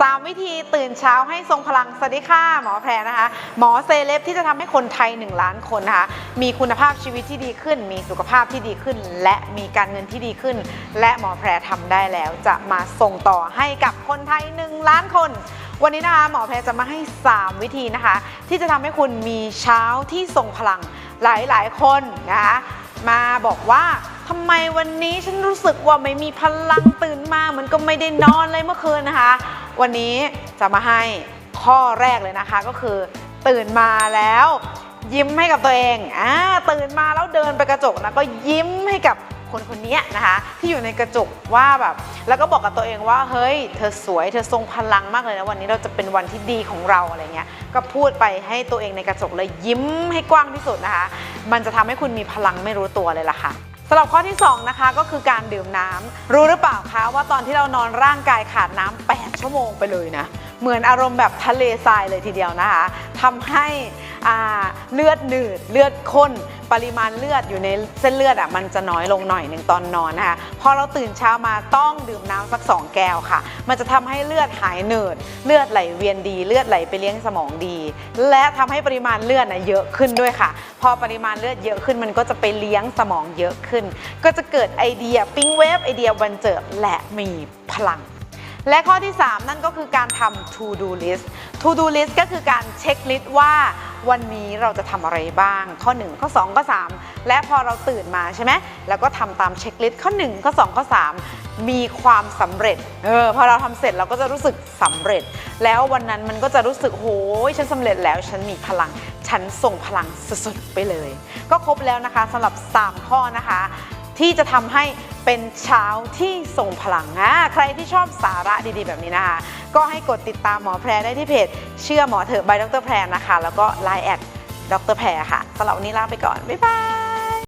3 วิธีตื่นเช้าให้ทรงพลังสวัสดีค่ะหมอแพรนะคะ หมอเซเลบที่จะทำให้คนไทย 1 ล้านคนนะคะมีคุณภาพชีวิตที่ดีขึ้น มีสุขภาพที่ดีขึ้น และมีการเงินที่ดีขึ้น และหมอแพรทำได้แล้วจะมาส่งต่อให้กับคนไทย 1 ล้านคน วันนี้นะคะหมอแพรจะมาให้ 3 วิธีนะคะ ที่จะทำให้คุณมีเช้าที่ทรงพลังหลายๆ คนนะคะมาบอกว่าทำไมวันนี้ฉันรู้สึกว่าไม่มีพลังตื่นมาเหมือนก็ไม่ได้นอนเลยเมื่อคืนนะคะ วันนี้จะมาให้ข้อแรกเลยนะคะก็คือ ตื่นมาแล้วยิ้มให้กับตัวเองอ่าตื่นมาแล้วเดินไปกระจกแล้วก็ยิ้มให้กับคนคนนี้นะคะที่อยู่ในกระจกว่าแบบ แล้วก็บอกกับตัวเองว่าเฮ้ย เธอสวยเธอทรงพลังมากเลยนะวันนี้เราจะเป็นวันที่ดีของเราอะไรเงี้ยก็พูดไปให้ตัวเองในกระจกเลยยิ้มให้กว้างที่สุดนะคะ มันจะทำให้คุณมีพลังไม่รู้ตัวเลยล่ะค่ะสำหรับข้อที่สองนะคะก็คือการดื่มน้ำรู้หรือเปล่าคะว่าตอนที่เรานอนร่างกายขาดน้ำ8 ชั่วโมงไปเลยนะ เหมือนอารมณ์แบบทะเลทรายเลยทีเดียวนะคะทำให้เลือดหนืดเลือดข้น ปริมาณเลือดอยู่ในเส้นเลือดอะมันจะน้อยลงหน่อยหนึ่งตอนนอนนะคะพอเราตื่นเช้ามาต้องดื่มน้ำสัก 2 แก้วค่ะ มันจะทำให้เลือดหายเหนืดเลือดไหลเวียนดีเลือดไหลไปเลี้ยงสมองดี และทำให้ปริมาณเลือดน่ะเยอะขึ้นด้วยค่ะ พอปริมาณเลือดเยอะขึ้นมันก็จะไปเลี้ยงสมองเยอะขึ้น ก็จะเกิดไอเดียปิ๊งเวฟไอเดียบันเจิดและมีพลัง และข้อที่ 3 นั่นก็คือการทำ to do list to do list ก็คือการเช็คลิสต์ว่าวันนี้เราจะทำอะไรบ้าง ข้อ 1 ข้อ 2 ข้อ 3 และพอเราตื่นมาใช่ไหมแล้วก็ทำตามเช็คลิสต์ข้อ 1 ข้อ 2 ข้อ 3 มีความสำเร็จเออพอเราทำเสร็จเราก็จะรู้สึกสำเร็จ แล้ววันนั้นมันก็จะรู้สึกโหยฉันสำเร็จแล้วฉันมีพลัง ฉันส่งพลังสุดๆไปเลย ก็ครบแล้วนะคะสำหรับ 3 ข้อนะคะ ที่จะทำให้เป็นเช้าที่ทรงพลังนะใครที่ชอบสาระดีๆ แบบนี้นะคะ ก็ให้กดติดตามหมอแพรได้ที่เพจ เชื่อหมอเถอะบายดรแพรนะคะ แล้วก็ไลน์แอดดรแพรค่ะสำหรับวันนี้ลาไปก่อน บ๊ายบาย